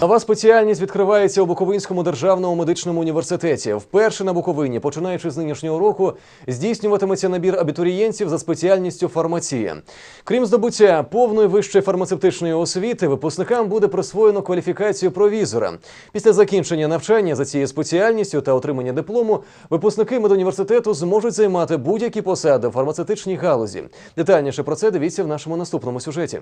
Нова спеціальність відкривається у Буковинському державному медичному університеті. Вперше на Буковині, починаючи з нинішнього року, здійснюватиметься набір абітурієнтів за спеціальністю фармація. Крім здобуття повної вищої фармацевтичної освіти, випускникам буде присвоєно кваліфікацію провізора. Після закінчення навчання за цією спеціальністю та отримання диплому випускники медуніверситету зможуть займати будь-які посади в фармацевтичній галузі. Детальніше про це дивіться в нашому наступному сюжеті.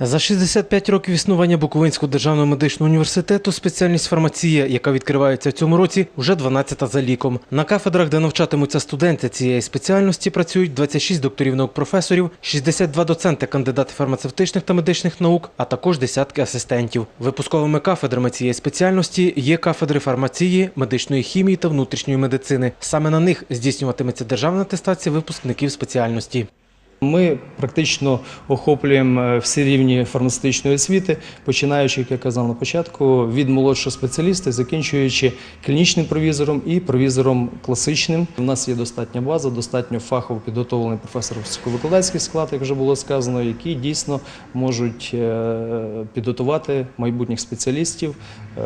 За 65 років існування Буковинського державного медичного університету спеціальність фармація, яка відкривається в цьому році, вже 12-та за ліком. На кафедрах, де навчатимуться студенти цієї спеціальності, працюють 26 докторів наук професорів, 62 доценти, кандидати фармацевтичних та медичних наук, а також десятки асистентів. Випусковими кафедрами цієї спеціальності є кафедри фармації, медичної хімії та внутрішньої медицини. Саме на них здійснюватиметься державна атестація випускників спеціальності. Ми практично охоплюємо е, всі рівні фармацевтичної освіти, починаючи, як я казав на початку, від молодшого спеціаліста, закінчуючи клінічним провізором і провізором класичним. У нас є достатня база, достатньо фахово підготовлений професорсько-викладацький склад, як вже було сказано, які дійсно можуть е, підготувати майбутніх спеціалістів,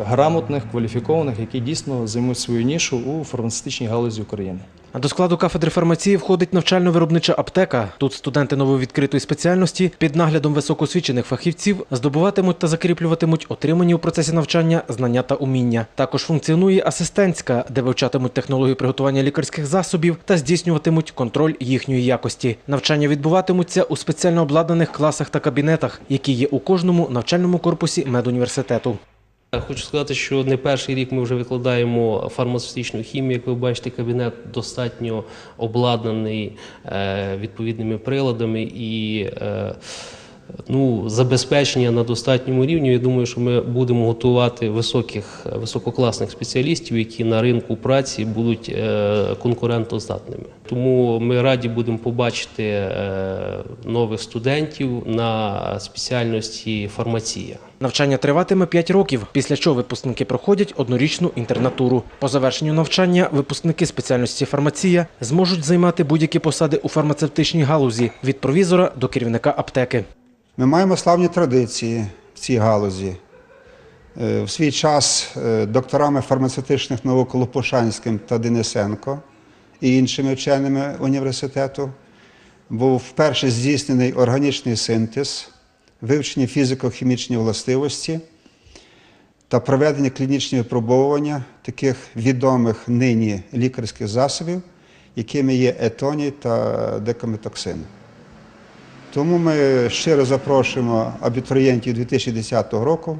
грамотних, кваліфікованих, які дійсно займуть свою нішу у фармацевтичній галузі України. А До складу кафедри фармації входить навчально-виробнича аптека. Тут студенти нововідкритої спеціальності під наглядом високоосвічених фахівців здобуватимуть та закріплюватимуть отримані у процесі навчання знання та уміння. Також функціонує асистентська, де вивчатимуть технологію приготування лікарських засобів та здійснюватимуть контроль їхньої якості. Навчання відбуватимуться у спеціально обладнаних класах та кабінетах, які є у кожному навчальному корпусі медуніверситету. Хочу сказати, що не перший рік ми вже викладаємо фармацевтичну хімію. Як ви бачите, кабінет достатньо обладнаний е, відповідними приладами і е, ну, забезпечення на достатньому рівні. Я думаю, що ми будемо готувати високих, висококласних спеціалістів, які на ринку праці будуть е, конкурентоздатними. Тому ми раді будемо побачити е, нових студентів на спеціальності фармація. Навчання триватиме 5 років, після чого випускники проходять однорічну інтернатуру. По завершенню навчання випускники спеціальності фармація зможуть займати будь-які посади у фармацевтичній галузі від провізора до керівника аптеки. Ми маємо славні традиції в цій галузі. Е, В свій час е, докторами фармацевтичних наук Лопушанським та Денисенко і іншими вченими університету був вперше здійснений органічний синтез, вивчені фізико-хімічні властивості та проведені клінічні випробовування таких відомих нині лікарських засобів, якими є етоній та декаметоксин. Тому ми щиро запрошуємо абітурієнтів 2010 року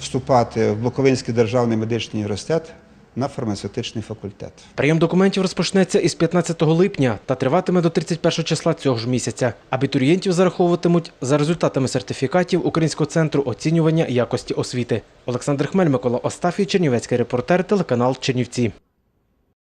вступати в Буковинський державний медичний університет на фармацевтичний факультет. Прийом документів розпочнеться із 15 липня та триватиме до 31 числа цього ж місяця. Абітурієнтів зараховуватимуть за результатами сертифікатів Українського центру оцінювання якості освіти. Олександр Хмель, Микола Остафій, Чернівецький репортер, телеканал Чернівці.